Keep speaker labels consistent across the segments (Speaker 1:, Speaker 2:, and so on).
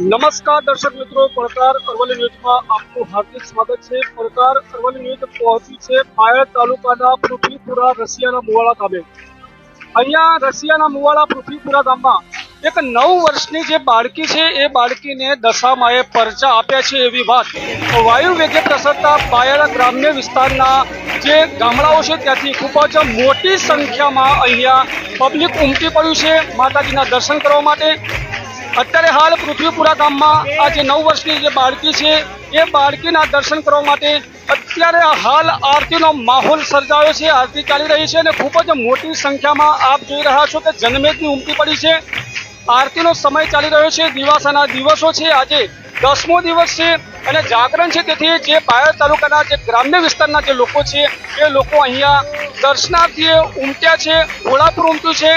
Speaker 1: નમસ્કાર દર્શક મિત્રો, પડકાર અરવલ્લી ન્યૂઝમાં આપનું હાર્દિક સ્વાગત છે. પડકાર અરવલ્લી ન્યૂઝ પહોંચી છે પાયડ તાલુકાના પૃથ્વીપુરા રશિયાના મુવાડા ગામે. અહીંયા રશિયાના મુવાડા પૃથ્વીપુરા ગામમાં એક નવ વર્ષની જે બાળકી છે, એ બાળકીને દશામાએ પરચા આપ્યા છે એવી વાત. વાયુ વેગે પ્રસરતા પાયડા ગ્રામ્ય વિસ્તારના જે ગામડાઓ છે, ત્યાંથી ખૂબ જ મોટી સંખ્યામાં અહીંયા પબ્લિક ઉમટી પડ્યું છે, માતાજીના દર્શન કરવા માટે. અત્યારે હાલ પૃથ્વીપુરા ગામમાં આ જે નવ વર્ષની જે બાળકી છે, એ બાળકીના દર્શન કરવા માટે અત્યારે હાલ આરતીનો માહોલ સર્જાયો છે, આરતી ચાલી રહી છે અને ખૂબ જ મોટી સંખ્યામાં આપ જોઈ રહ્યા છો કે જનમેદની ઉમટી પડી છે. આરતીનો સમય ચાલી રહ્યો છે. દિવાસાના દિવસો છે. આજે દસમો દિવસ છે અને જાગરણ છે. તેથી જે પાયર તાલુકાના જે ગ્રામ્ય વિસ્તારના જે લોકો છે, એ લોકો અહીંયા દર્શનાર્થીએ ઉમટ્યા છે ઘોડાપુર ઉમટ્યું છે.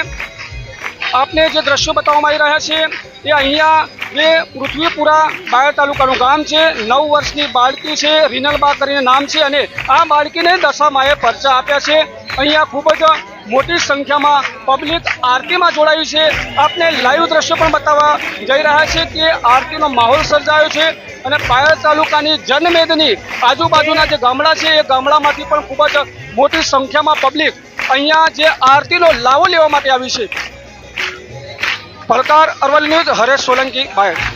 Speaker 1: આપને જે દ્રશ્યો બતાવવામાં આવી રહ્યા છે, એ અહીંયા જે પૃથ્વીપુરા પાયર તાલુકાનું ગામ છે. નવ વર્ષની બાળકી છે, રીનલબા કરીને નામ છે અને આ બાળકીને દશામાએ પરચા આપ્યા છે. અહીંયા ખૂબ જ મોટી સંખ્યામાં પબ્લિક આરતીમાં જોડાયું છે. આપને લાઈવ દ્રશ્ય પણ બતાવવા જઈ રહ્યા છે કે આરતીનો માહોલ સર્જાયો છે અને બાયડ તાલુકાની જનમેદની આજુબાજુના જે ગામડા છે, એ ગામડામાંથી પણ ખૂબ જ મોટી સંખ્યામાં પબ્લિક અહીંયા જે આરતીનો લાવો લેવા માટે આવી છે. પડકાર અરવલ ન્યૂઝ, હરેશ સોલંકી બાયડ